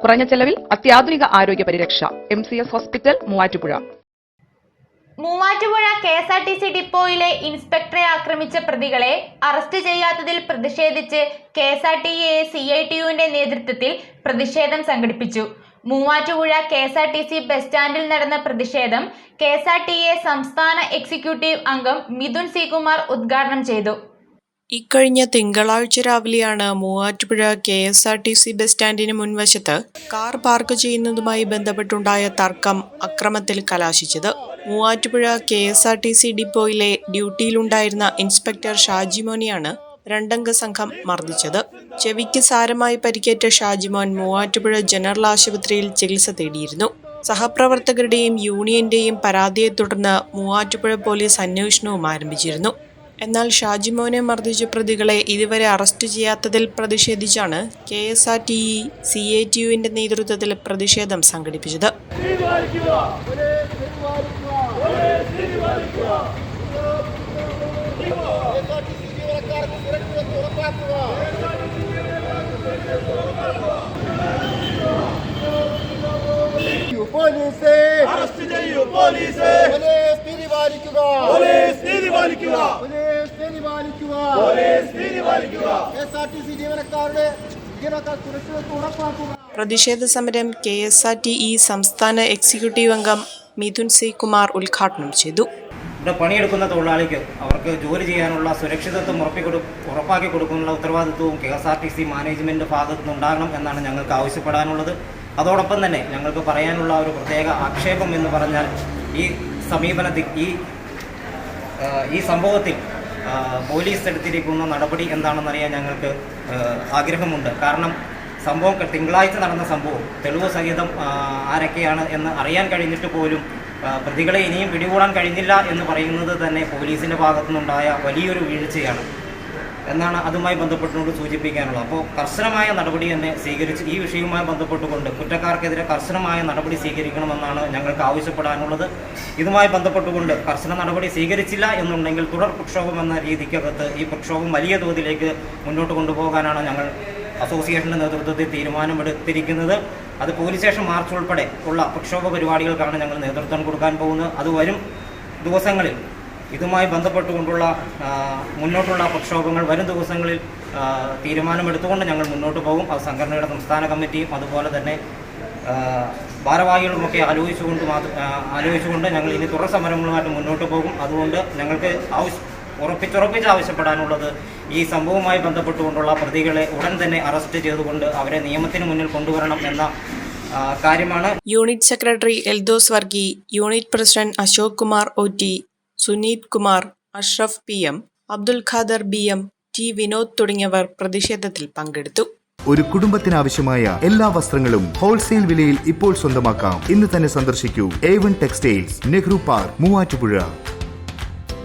കുറഞ്ഞ ചെലവിൽ അത്യാധുനിക ആരോഗ്യ പരിരക്ഷ. M C S hospital Muvattupuzha. Muvattupuzha K S R T C ഡിപ്പോയിലെ ഇൻസ്പെക്ടറെ ആക്രമിച്ച പ്രതികളെ അറസ്റ്റ് ചെയ്യാത്തതിൽ പ്രതിഷേധിച്ച് K S R T A C I T യുവിന്റെ നേതൃത്വത്തിൽ പ്രതിഷേധം സംഘടിപ്പിച്ചു. Muvattupuzha K S R T C bus സ്റ്റാൻഡിൽ നടന്ന പ്രതിഷേധം K S R T A സംസ്ഥാന എക്സിക്യൂട്ടീവ് അംഗം മിഥുൻ സി കുമാർ ഉദ്ഘാടനം ചെയ്തു. ഇക്കഴിഞ്ഞ തിങ്കളാഴ്ച രാവിലെയാണ് Muvattupuzha K S R T C bus സ്റ്റാൻഡിന് മുൻവശത്ത് കാർ പാർക്ക് ചെയ്യുന്നതുമായി ബന്ധപ്പെട്ടുണ്ടായ തർക്കം അക്രമത്തിൽ കലാശിച്ചത്. Muvattupuzha K S R T C ഡിപ്പോയിലെ ഡ്യൂട്ടിയിലുണ്ടായിരുന്ന ഇൻസ്പെക്ടർ ഷാജിമോനെയാണ് രണ്ടംഗ സംഘം മർദ്ദിച്ചത്. ചെവിക്ക് സാരമായി പരിക്കേറ്റ ഷാജിമോൻ മൂവാറ്റുപുഴ ജനറൽ ആശുപത്രിയിൽ ചികിത്സ തേടിയിരുന്നു. സഹപ്രവർത്തകരുടെയും യൂണിയന്റെയും പരാതിയെ തുടർന്ന് മൂവാറ്റുപുഴ പോലീസ് അന്വേഷണവും ആരംഭിച്ചിരുന്നു. എന്നാൽ ഷാജിമോനെ മർദ്ദിച്ച പ്രതികളെ ഇതുവരെ അറസ്റ്റ് ചെയ്യാത്തതിൽ പ്രതിഷേധിച്ചാണ് K S R T E C A T യുവിന്റെ നേതൃത്വത്തിൽ പ്രതിഷേധം സംഘടിപ്പിച്ചത്. പോലീസ് അറസ്റ്റ് ചെയ്യൂ പോലീസ്. പോലീസ് നീതി പാലിക്കുക പോലീസ് നീതി പാലിക്കുക പോലീസ് പാലിക്കുക പോലീസ് നീതി പാലിക്കുക K S R T C ജീവനക്കാരുടെ ജീവനക്കാർ സുരക്ഷിതത്വം ഉറപ്പാക്കുക. പ്രതിഷേധ സമരം K S R T E സംസ്ഥാന എക്സിക്യൂട്ടീവ് അംഗം മിഥുൻ സി കുമാർ ഉദ്ഘാടനം ചെയ്തു. ഇവിടെ പണിയെടുക്കുന്ന തൊഴിലാളിക്ക് അവർക്ക് ജോലി ചെയ്യാനുള്ള സുരക്ഷിതത്വം ഉറപ്പിക്കൊടു ഉറപ്പാക്കി കൊടുക്കാനുള്ള ഉത്തരവാദിത്വവും K S R T C management ഭാഗത്തു നിന്നുണ്ടാകണം എന്നാണ് ഞങ്ങൾക്ക് ആവശ്യപ്പെടാനുള്ളത്. അതോടൊപ്പം തന്നെ ഞങ്ങൾക്ക് പറയാനുള്ള ഒരു പ്രത്യേക ആക്ഷേപം എന്ന് പറഞ്ഞാൽ ഈ സമീപനത്തിൽ ഈ ഈ സംഭവത്തിൽ പോലീസ് എടുത്തിരിക്കുന്ന നടപടി എന്താണെന്നറിയാൻ ഞങ്ങൾക്ക് ആഗ്രഹമുണ്ട്. കാരണം സംഭവം തിങ്കളാഴ്ച നടന്ന സംഭവം തെളിവ് സഹിതം ആരൊക്കെയാണ് എന്ന് അറിയാൻ കഴിഞ്ഞിട്ട് പോലും പ്രതികളെ ഇനിയും പിടികൂടാൻ കഴിഞ്ഞില്ല എന്ന് പറയുന്നത് തന്നെ പോലീസിന്റെ ഭാഗത്തുനിന്നുണ്ടായ വലിയൊരു വീഴ്ചയാണ്. എന്നാണ് അതുമായി ബന്ധപ്പെട്ടുകൊണ്ട് സൂചിപ്പിക്കാനുള്ളത്. അപ്പോൾ കർശനമായ നടപടി തന്നെ സ്വീകരിച്ച് ഈ വിഷയവുമായി ബന്ധപ്പെട്ടുകൊണ്ട് കുറ്റക്കാർക്കെതിരെ കർശനമായ നടപടി സ്വീകരിക്കണമെന്നാണ് ഞങ്ങൾക്ക് ആവശ്യപ്പെടാനുള്ളത്. ഇതുമായി ബന്ധപ്പെട്ടുകൊണ്ട് കർശന നടപടി സ്വീകരിച്ചില്ല എന്നുണ്ടെങ്കിൽ തുടർ പ്രക്ഷോഭം എന്ന രീതിക്കകത്ത് ഈ പ്രക്ഷോഭം വലിയ തോതിലേക്ക് മുന്നോട്ട് കൊണ്ടുപോകാനാണ് ഞങ്ങൾ അസോസിയേഷന്റെ നേതൃത്വത്തിൽ തീരുമാനമെടുത്തിരിക്കുന്നത്. അത് പോലീസ് സ്റ്റേഷൻ മാർച്ച് ഉൾപ്പെടെ ഉള്ള പ്രക്ഷോഭ പരിപാടികൾക്കാണ് ഞങ്ങൾ നേതൃത്വം കൊടുക്കാൻ പോകുന്നത്. അത് വരും ദിവസങ്ങളിൽ ഇതുമായി ബന്ധപ്പെട്ടുകൊണ്ടുള്ള മുന്നോട്ടുള്ള പ്രക്ഷോഭങ്ങൾ വരും ദിവസങ്ങളിൽ തീരുമാനമെടുത്തുകൊണ്ട് ഞങ്ങൾ മുന്നോട്ട് പോകും. അത് സംഘടനയുടെ സംസ്ഥാന കമ്മിറ്റിയും അതുപോലെ തന്നെ ഭാരവാഹികളുമൊക്കെ ആലോചിച്ചുകൊണ്ട് മാത്രം ആലോചിച്ചുകൊണ്ട് ഞങ്ങൾ ഇനി തുടർ സമരങ്ങളുമായിട്ട് മുന്നോട്ട് പോകും. അതുകൊണ്ട് ഞങ്ങൾക്ക് ആവശ്യം ഉറപ്പിച്ചുറപ്പിച്ച് ആവശ്യപ്പെടാനുള്ളത് ഈ സംഭവവുമായി ബന്ധപ്പെട്ടുകൊണ്ടുള്ള പ്രതികളെ ഉടൻ തന്നെ അറസ്റ്റ് ചെയ്തുകൊണ്ട് അവരെ നിയമത്തിന് മുന്നിൽ കൊണ്ടുവരണം എന്ന കാര്യമാണ്. Unit secretary Eldose Varghese unit president Ashok Kumar O Suneeth Kumar Ashraf P M Abdul Khader B M T Vinod തുടങ്ങിയവർ പ്രതിഷേധത്തിൽ പങ്കെടുത്തു. ഒരു കുടുംബത്തിനാവശ്യമായ എല്ലാ വസ്ത്രങ്ങളും ഹോൾസെയിൽ വിലയിൽ ഇപ്പോൾ സ്വന്തമാക്കാം. ഇന്ന് തന്നെ സന്ദർശിക്കൂ. A one textiles Nehru park Muvattupuzha.